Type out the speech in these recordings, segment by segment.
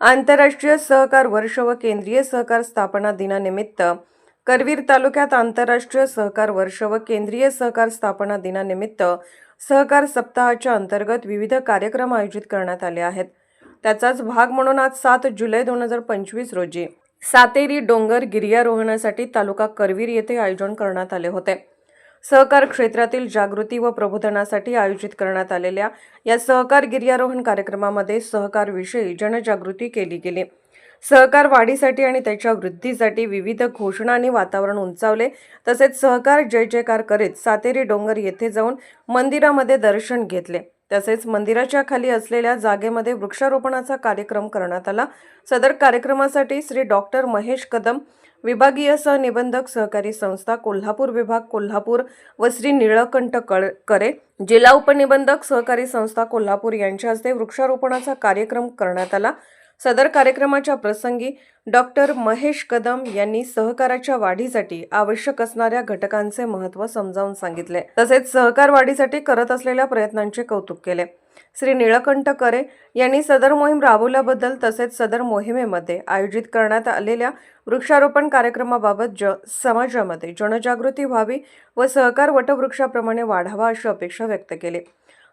आंतरराष्ट्रीय सहकार वर्ष व केंद्रीय सहकार स्थापना दिनानिमित्त करवीर तालुक्यात आंतरराष्ट्रीय सहकार वर्ष व केंद्रीय सहकार स्थापना दिनानिमित्त सहकार सप्ताहाच्या अंतर्गत विविध कार्यक्रम आयोजित करण्यात आले आहेत. त्याचाच भाग म्हणून आज सात जुलै दोन हजार पंचवीस रोजी सातेरी डोंगर गिर्यारोहणासाठी तालुका करवीर येथे आयोजन करण्यात आले होते. सहकार क्षेत्रातील जागृती व प्रबोधनासाठी आयोजित करण्यात आलेल्या या सहकार गिर्यारोहण कार्यक्रमामध्ये सहकारविषयी जनजागृती केली गेली. सहकार वाढीसाठी आणि त्याच्या वृद्धीसाठी विविध घोषणांनी वातावरण उंचावले. तसेच सहकार जय जयकार करीत सातेरी डोंगर येथे जाऊन मंदिरामध्ये दर्शन घेतले. तसेच मंदिराच्या खाली असलेल्या जागेमध्ये वृक्षारोपणाचा कार्यक्रम करण्यात आला. सदर कार्यक्रमासाठी श्री डॉक्टर महेश कदम विभागीय सहनिबंधक सहकारी संस्था कोल्हापूर विभाग कोल्हापूर व श्री निळकंठ कळ करे जिल्हा उपनिबंधक सहकारी संस्था कोल्हापूर यांच्या हस्ते वृक्षारोपणाचा कार्यक्रम करण्यात आला. सदर कार्यक्रमाच्या प्रसंगी डॉक्टर महेश कदम यांनी सहकाराच्या वाढीसाठी आवश्यक असणाऱ्या घटकांचे महत्त्व समजावून सांगितले. तसेच सहकार वाढीसाठी करत असलेल्या प्रयत्नांचे कौतुक केले. श्री निळकंठ करे यांनी सदर मोहीम राबवल्याबद्दल तसेच सदर मोहिमेमध्ये आयोजित करण्यात आलेल्या वृक्षारोपण कार्यक्रमाबाबत ज समाजामध्ये जनजागृती व्हावी व सहकार वटवृक्षाप्रमाणे वाढावा अशी अपेक्षा व्यक्त केली.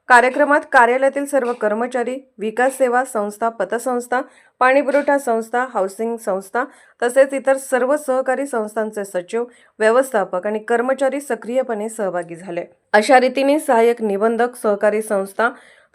कार्यक्रमात कार्यालयातील सर्व कर्मचारी विकास सेवा संस्था पतसंस्था पाणीपुरवठा संस्था हाऊसिंग संस्था तसेच इतर सर्व सहकारी संस्थांचे सचिव व्यवस्थापक आणि कर्मचारी सक्रियपणे सहभागी झाले. अशा रीतीने सहाय्यक निबंधक सहकारी संस्था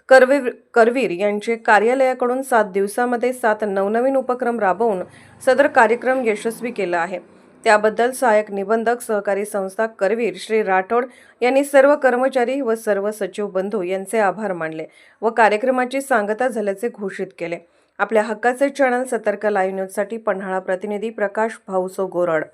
करवीर करवीर यांचे कार्यालयाकडून सात दिवसामध्ये सात नवनवीन उपक्रम राबवून सदर कार्यक्रम यशस्वी केला आहे. त्याबद्दल सहाय्यक निबंधक सहकारी संस्था करवीर श्री राठोड यांनी सर्व कर्मचारी व सर्व सचिव बंधू यांचे आभार मानले व कार्यक्रमाची सांगता झाल्याचे घोषित केले. आपल्या हक्काचे चॅनल सतर्क लाईव्ह न्यूजसाठी पन्हाळा प्रतिनिधी प्रकाश भाऊसो गोरड.